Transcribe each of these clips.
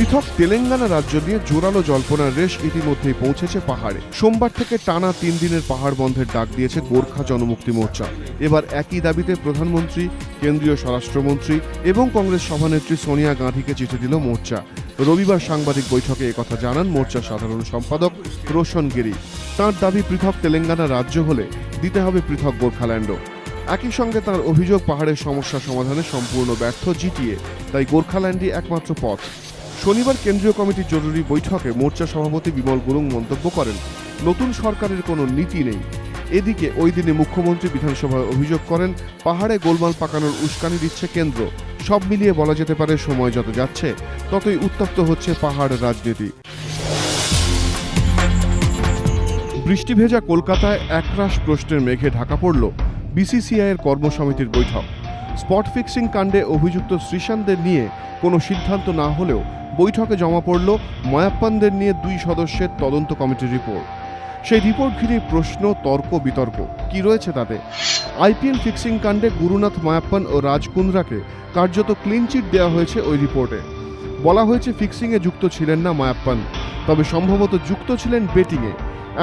পৃথক তেলেঙ্গানা রাজ্য নিয়ে জোরালো জল্পনার রেশ ইতিমধ্যেই পৌঁছেছে পাহাড়ে। সোমবার থেকে টানা তিন দিনের পাহাড় বন্ধের ডাক দিয়েছে গোর্খা জনমুক্তি মোর্চা। এবার একই দাবিতে প্রধানমন্ত্রী, কেন্দ্রীয় স্বরাষ্ট্রমন্ত্রী এবং কংগ্রেস সভানেত্রী সোনিয়া গান্ধীকে চিঠি দিল মোর্চা। রবিবার সাংবাদিক বৈঠকে একথা জানান মোর্চার সাধারণ সম্পাদক রোশন গিরি। তাঁর দাবি, পৃথক তেলেঙ্গানা রাজ্য হলে দিতে হবে পৃথক গোর্খাল্যান্ডও একই সঙ্গে তার অভিযোগ, পাহাড়ের সমস্যা সমাধানে সম্পূর্ণ ব্যর্থ জিটিএ, তাই গোর্খাল্যান্ডই একমাত্র পথ। শনিবার কেন্দ্রীয় কমিটির জরুরি বৈঠকে মোর্চা সভাপতি বিমল গুরুং মন্তব্য করেন, নতুন সরকারের কোনো নীতি নেই। এদিকে ওই দিনে মুখ্যমন্ত্রী বিধানসভায় অভিযোগ করেন, পাহাড়ে গোলমাল পাকানোর উস্কানি দিচ্ছে কেন্দ্র। সব মিলিয়ে বলা যেতে পারে সময় যত যাচ্ছে, ততই উত্তপ্ত হচ্ছে পাহাড় রাজনীতি। বৃষ্টি ভেজা কলকাতায় একরাশ প্রশ্নের মেঘে ঢাকা পড়ল বিসিসিআইয়ের কর্মসমিতির বৈঠক। স্পট ফিক্সিং কাণ্ডে অভিযুক্ত শ্রীশান্তদের নিয়ে কোনো সিদ্ধান্ত না হলেও বৈঠকে জমা পড়ল ময়াপ্পানদের নিয়ে দুই সদস্যের তদন্ত কমিটির রিপোর্ট। সেই রিপোর্ট ঘিরে প্রশ্ন, তর্ক, বিতর্ক। কি রয়েছে তাতে? আইপিএল ফিক্সিং কাণ্ডে গুরুনাথ মায়াপ্পান ও রাজ কুন্দ্রাকে কার্যত ক্লিন চিট দেওয়া হয়েছে ওই রিপোর্টে। বলা হয়েছে ফিক্সিংয়ে যুক্ত ছিলেন না মায়াপ্পান। তবে সম্ভবত যুক্ত ছিলেন বেটিংয়ে।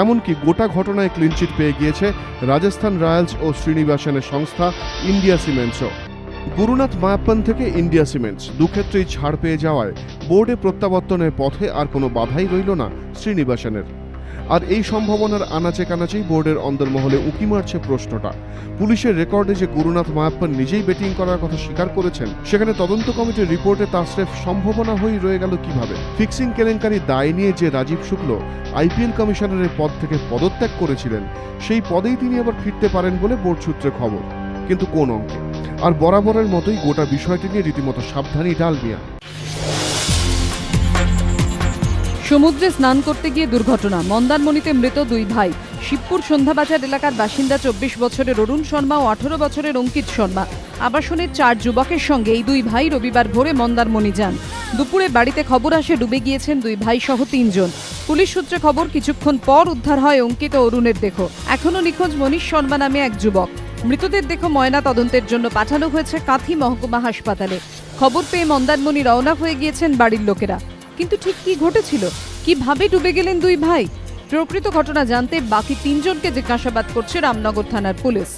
এমনকি গোটা ঘটনায় ক্লিনচিট পেয়ে গিয়েছে রাজস্থান রয়্যালস ও শ্রীনিবাসনের সংস্থা ইন্ডিয়া সিমেন্টসও গুরুনাথ মায়াপ্পান থেকে ইন্ডিয়া সিমেন্টস। দুক্ষেত্রেই ছাড় পেয়ে যাওয়ায় বোর্ডে প্রত্যাবর্তনের পথে আর কোনো বাধাই রইল না শ্রীনিবাসনের। আর এই সম্ভাবনার আনাচে কানাচেই বোর্ডের অন্দরমহলে উঁকি মারছে প্রশ্নটা। পুলিশের রেকর্ডে যে গুরুনাথ মায়াপ্পান নিজেই বেটিং করার কথা স্বীকার করেছেন, সেখানে তদন্ত কমিটির রিপোর্টে তা স্রেফ সম্ভাবনা হয়েই রয়ে গেল কীভাবে। ফিক্সিং কেলেঙ্কারি দায় নিয়ে যে রাজীব শুক্ল আইপিএল কমিশনারের পদ থেকে পদত্যাগ করেছিলেন, সেই পদেই তিনি আবার ফিরতে পারেন বলে বোর্ড সূত্রে খবর। কিন্তু কোন অঙ্কে? আর বরাবরের মতোই গোটা বিষয়টি নিয়ে রীতিমতো সাবধানী ডালমিয়া সমুদ্রে স্নান করতে গিয়ে দুর্ঘটনা। মন্দারমণিতে মৃত দুই ভাই। শিবপুর সন্ধ্যাবাজার এলাকার বাসিন্দা চব্বিশ বছরের অরুণ শর্মা ও আঠারো বছরের অঙ্কিত শর্মা। আবাসনের চার যুবকের সঙ্গে এই দুই ভাই রবিবার ভোরে মন্দারমণি যান। দুপুরে বাড়িতে খবর আসে ডুবে গিয়েছেন দুই ভাই সহ তিনজন। পুলিশ সূত্রে খবর, কিছুক্ষণ পর উদ্ধার হয় অঙ্কিত অরুণের দেহ। এখনও নিখোঁজ মনীষ শর্মা নামে এক যুবক। মৃতদের দেহ ময়না তদন্তের জন্য পাঠানো হয়েছে কাঁথি মহকুমা হাসপাতালে। খবর পেয়ে মন্দারমণি রওনা হয়ে গিয়েছেন বাড়ির লোকেরা। কিন্তু ঠিক কি ঘটেছিল? কীভাবে ডুবে গেলেন দুই ভাই? প্রকৃত ঘটনা জানতে বাকি তিনজনকে জিজ্ঞাসাবাদ করছে রামনগর থানার পুলিশ।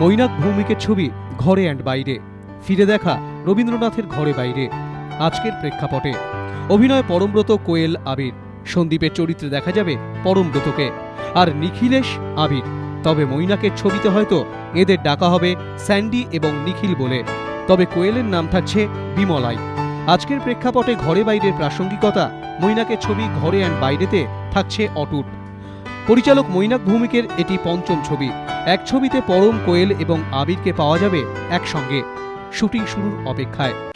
মৈনাক ভৌমিকের ছবি ঘরে অ্যান্ড বাইরে। ফিরে দেখা রবীন্দ্রনাথের ঘরে বাইরে। আজকের প্রেক্ষাপটে। অভিনয় পরমব্রত কোয়েল আবির। সন্দীপের চরিত্রে দেখা যাবে পরমব্রতকে আর নিখিলেশ আবির, তবে মৈনাকের ছবিতে হয়তো এদের ডাকা হবে স্যান্ডি এবং নিখিল বলে। তবে কোয়েলের নাম থাকছে বিমলাই। আজকের প্রেক্ষাপটে ঘরে বাইরের প্রাসঙ্গিকতা, মৈনাকের ছবি ঘরে অ্যান্ড বাইরেতে থাকছে অটুট। পরিচালক মৈনাক ভৌমিকের এটি পঞ্চম ছবি। এক ছবিতে পরম, কোয়েল এবং আবিরকে পাওয়া যাবে একসঙ্গে। শুটিং শুরুর অপেক্ষায়।